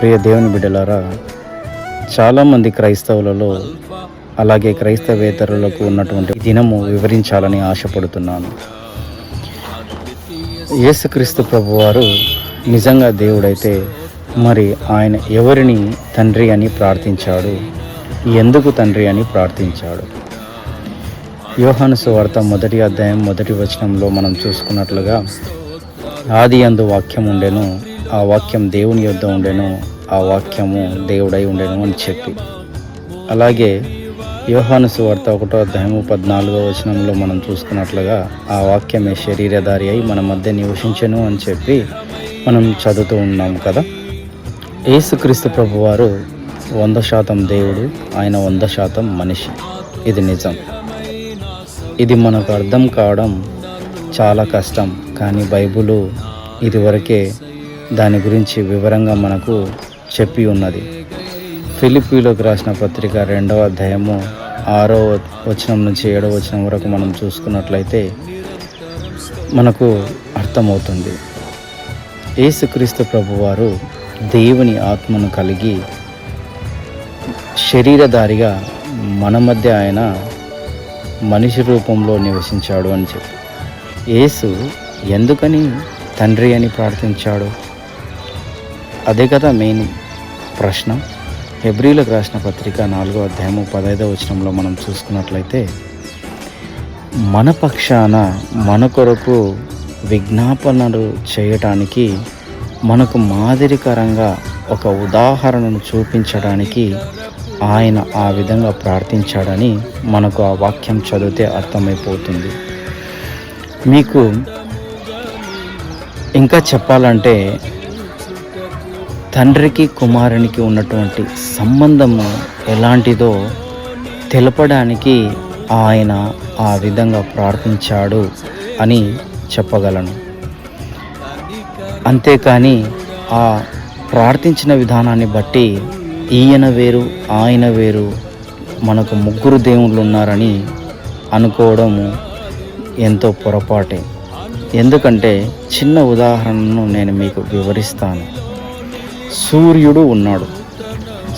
ప్రియ దేవుని బిడ్డలారా చాలామంది క్రైస్తవులలో అలాగే క్రైస్తవేతరులకు ఉన్నటువంటి దినము వివరించాలని ఆశపడుతున్నాను. యేసుక్రీస్తు ప్రభువారు నిజంగా దేవుడైతే మరి ఆయన ఎవరిని తండ్రి అని ప్రార్థించాడు? ఎందుకు తండ్రి అని ప్రార్థించాడు? యోహాను సువార్త మొదటి అధ్యాయం మొదటి వచనంలో మనం చూసుకున్నట్లుగా ఆది అందు వాక్యం ఉండెను. ఆ వాక్యం దేవుని యొద్ద ఉండెను ఆ వాక్యము దేవుడై ఉండెను అని చెప్పి. అలాగే యోహాను సువార్త ఒకటో అధ్యాయము పద్నాలుగో వచనంలో మనం చూసుకున్నట్లుగా ఆ వాక్యమే శరీరధారి అయి మన మధ్య నివసించను అని చెప్పి మనం చదువుతూ ఉన్నాం కదా. యేసుక్రీస్తు ప్రభువారు వంద శాతం దేవుడు ఆయన వంద శాతం మనిషి. ఇది నిజం. ఇది మనకు అర్థం కావడం చాలా కష్టం కానీ బైబులు ఇదివరకే దాని గురించి వివరంగా మనకు చెప్పి ఉన్నది. ఫిలిపీలోకి రాసిన పత్రిక రెండవ అధ్యాయము ఆరో వచనం నుంచి ఏడవ వచనం వరకు మనం చూసుకున్నట్లయితే మనకు అర్థమవుతుంది. యేసుక్రీస్తు ప్రభువారు దేవుని ఆత్మను కలిగి శరీరధారిగా మన మధ్య ఆయన మనిషి రూపంలో నివసించాడు అని చెప్పి. యేసు ఎందుకని తండ్రి అని ప్రార్థించాడు? అదే కదా మెయిన్ ప్రశ్న. హెబ్రిలకు రాసిన పత్రిక నాలుగో అధ్యాయము పదైదవ వచనంలో మనం చూసుకున్నట్లయితే మన పక్షాన మన కొరకు విజ్ఞాపనలు చేయటానికి మనకు మాదిరికరంగా ఒక ఉదాహరణను చూపించడానికి ఆయన ఆ విధంగా ప్రార్థించాడని మనకు ఆ వాక్యం చదివితే అర్థమైపోతుంది. మీకు ఇంకా చెప్పాలంటే తండ్రికి కుమారునికి ఉన్నటువంటి సంబంధము ఎలాంటిదో తెలపడానికి ఆయన ఆ విధంగా ప్రార్థించాడు అని చెప్పగలను. అంతేకాని ఆ ప్రార్థించిన విధానాన్ని బట్టి ఈయన వేరు ఆయన వేరు మనకు ముగ్గురు దేవుళ్ళు ఉన్నారని అనుకోవడము ఎంతో పొరపాటే. ఎందుకంటే చిన్న ఉదాహరణను నేను మీకు వివరిస్తాను. సూర్యుడు ఉన్నాడు.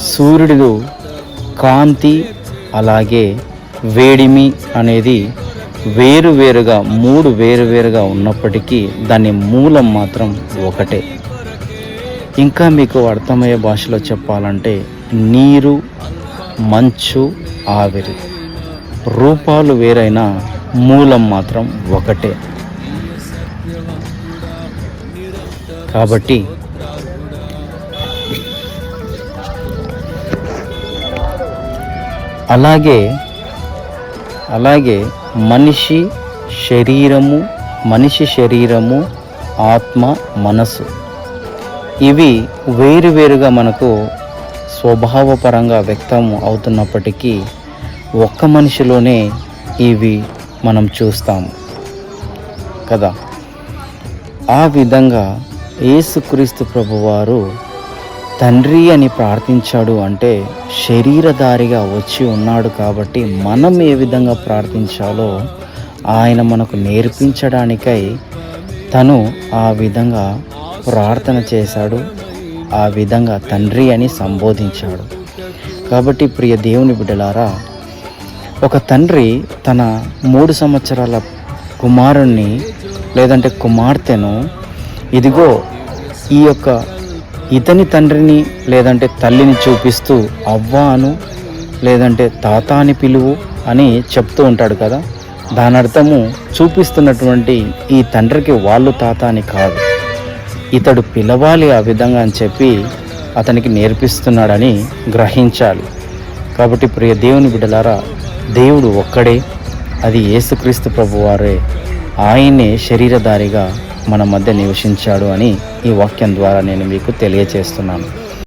సూర్యుడు కాంతి అలాగే వేడిమి అనేది వేరువేరుగా మూడు వేరువేరుగా ఉన్నప్పటికీ దాని మూలం మాత్రం ఒకటే. ఇంకా మీకు అర్థమయ్యే భాషలో చెప్పాలంటే నీరు మంచు ఆవిరి. రూపాలు వేరైనా మూలం మాత్రం ఒకటే. కాబట్టి అలాగే అలాగే మనిషి శరీరము మనిషి శరీరము ఆత్మ మనసు ఇవి వేరువేరుగా మనకు స్వభావపరంగా వ్యక్తం అవుతున్నప్పటికీ ఒక్క మనిషిలోనే ఇవి మనం చూస్తాము. కదా? ఆ విధంగా యేసుక్రీస్తు ప్రభువారు తండ్రి అని ప్రార్థించాడు అంటే శరీరధారిగా వచ్చి ఉన్నాడు కాబట్టి మనం ఏ విధంగా ప్రార్థించాలో ఆయన మనకు నేర్పించడానికై తను ఆ విధంగా ప్రార్థన చేశాడు ఆ విధంగా తండ్రి అని సంబోధించాడు. కాబట్టి ప్రియ దేవుని బిడ్డలారా ఒక తండ్రి తన మూడు సంవత్సరాల కుమారుణ్ణి లేదంటే కుమార్తెను ఇదిగో ఈ యొక్క ఇతని తండ్రిని లేదంటే తల్లిని చూపిస్తూ అవ్వాను లేదంటే తాత అని పిలువు అని చెప్తూ ఉంటాడు కదా. దాని అర్థము చూపిస్తున్నటువంటి ఈ తండ్రికి వాళ్ళు తాత అని కాదు. ఇతడు పిలవాలి ఆ విధంగా అని చెప్పి అతనికి నేర్పిస్తున్నాడని గ్రహించాలి. కాబట్టి ప్రియ దేవుని బిడ్డలారా దేవుడు ఒక్కడే అది యేసుక్రీస్తు ప్రభువారే. ఆయనే శరీరధారిగా మన మధ్య నివసించాడు అని ఈ వాక్యం ద్వారా నేను మీకు తెలియచేస్తున్నాను.